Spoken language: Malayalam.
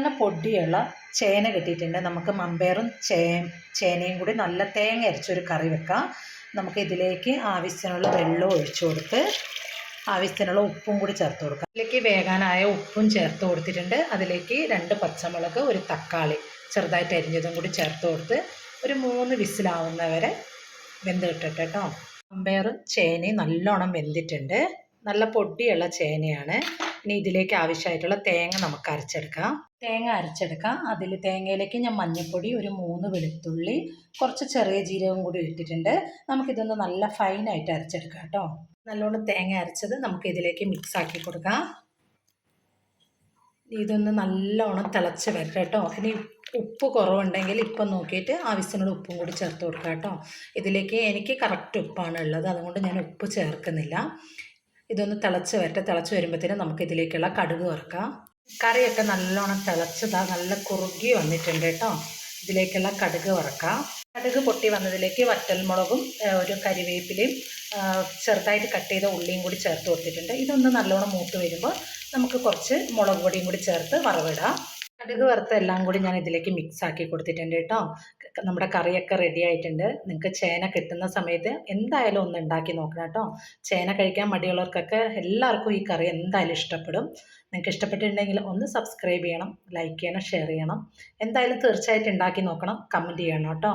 നല്ല പൊടിയുള്ള ചേന കിട്ടിയിട്ടുണ്ട്. നമുക്ക് മമ്പയറും ചേ ചേനയും കൂടി നല്ല തേങ്ങ അരച്ചൊരു കറി വെക്കാം. നമുക്ക് ഇതിലേക്ക് ആവശ്യത്തിനുള്ള വെള്ളം ഒഴിച്ചു കൊടുത്ത് ആവശ്യത്തിനുള്ള ഉപ്പും കൂടി ചേർത്ത് കൊടുക്കാം. അതിലേക്ക് വേകാനായ ഉപ്പും ചേർത്ത് കൊടുത്തിട്ടുണ്ട്. അതിലേക്ക് രണ്ട് പച്ചമുളക് ഒരു തക്കാളി ചെറുതായിട്ട് അരിഞ്ഞതും കൂടി ചേർത്ത് കൊടുത്ത് ഒരു മൂന്ന് വിസിലാവുന്നവരെ വെന്ത് കിട്ടട്ടെ കേട്ടോ. മമ്പയറും ചേനയും നല്ലോണം വെന്തിട്ടുണ്ട്. നല്ല പൊടിയുള്ള ചേനയാണ്. ഇനി ഇതിലേക്ക് ആവശ്യമായിട്ടുള്ള തേങ്ങ നമുക്ക് അരച്ചെടുക്കാം. തേങ്ങ അരച്ചെടുക്കാം. അതിൽ തേങ്ങയിലേക്ക് ഞാൻ മഞ്ഞൾപ്പൊടി ഒരു മൂന്ന് വെളുത്തുള്ളി കുറച്ച് ചെറിയ ജീരകം കൂടി ഇട്ടിട്ടുണ്ട്. നമുക്കിതൊന്ന് നല്ല ഫൈനായിട്ട് അരച്ചെടുക്കാം കേട്ടോ. നല്ലോണം തേങ്ങ അരച്ചത് നമുക്ക് ഇതിലേക്ക് മിക്സ് ആക്കി കൊടുക്കാം. ഇതൊന്ന് നല്ലോണം തിളച്ച് വരട്ടെ കേട്ടോ. ഇനി ഉപ്പ് കുറവുണ്ടെങ്കിൽ ഇപ്പം നോക്കിയിട്ട് ആവശ്യത്തിനുള്ള ഉപ്പും കൂടി ചേർത്ത് കൊടുക്കാം കേട്ടോ. ഇതിലേക്ക് എനിക്ക് കറക്റ്റ് ഉപ്പാണ് ഉള്ളത്. അതുകൊണ്ട് ഞാൻ ഉപ്പ് ചേർക്കുന്നില്ല. ഇതൊന്ന് തിളച്ച് വരട്ടെ. തിളച്ച് വരുമ്പോഴത്തേനും നമുക്ക് ഇതിലേക്കുള്ള കടുക് വറുക്കാം. കറിയൊക്കെ നല്ലോണം തിളച്ചതാ നല്ല കുറുകി വന്നിട്ടുണ്ട് കേട്ടോ. ഇതിലേക്കുള്ള കടുക് വറക്കാം. കടുക് പൊട്ടി വന്നതിലേക്ക് വറ്റൽമുളകും ഒരു കരിവേപ്പിലയും ചെറുതായിട്ട് കട്ട് ചെയ്ത ഉള്ളിയും കൂടി ചേർത്ത് കൊടുത്തിട്ടുണ്ട്. ഇതൊന്ന് നല്ലോണം മൂത്ത് വരുമ്പോൾ നമുക്ക് കുറച്ച് മുളക് പൊടിയും കൂടി ചേർത്ത് വറവിടാം. കടുക് വറുത്ത എല്ലാം കൂടി ഞാൻ ഇതിലേക്ക് മിക്സ് ആക്കി കൊടുത്തിട്ടുണ്ട് കേട്ടോ. നമ്മുടെ കറിയൊക്കെ റെഡി ആയിട്ടുണ്ട്. നിങ്ങൾക്ക് ചേന കിട്ടുന്ന സമയത്ത് എന്തായാലും ഒന്ന് ഉണ്ടാക്കി നോക്കണം കേട്ടോ. ചേന കഴിക്കാൻ മടിയുള്ളവർക്കൊക്കെ എല്ലാവർക്കും ഈ കറി എന്തായാലും ഇഷ്ടപ്പെടും. നിങ്ങൾക്ക് ഇഷ്ടപ്പെട്ടിട്ടുണ്ടെങ്കിൽ ഒന്ന് സബ്സ്ക്രൈബ് ചെയ്യണം ലൈക്ക് ചെയ്യണം ഷെയർ ചെയ്യണം. എന്തായാലും തീർച്ചയായിട്ടും ഉണ്ടാക്കി നോക്കണം കമന്റ് ചെയ്യണം കേട്ടോ.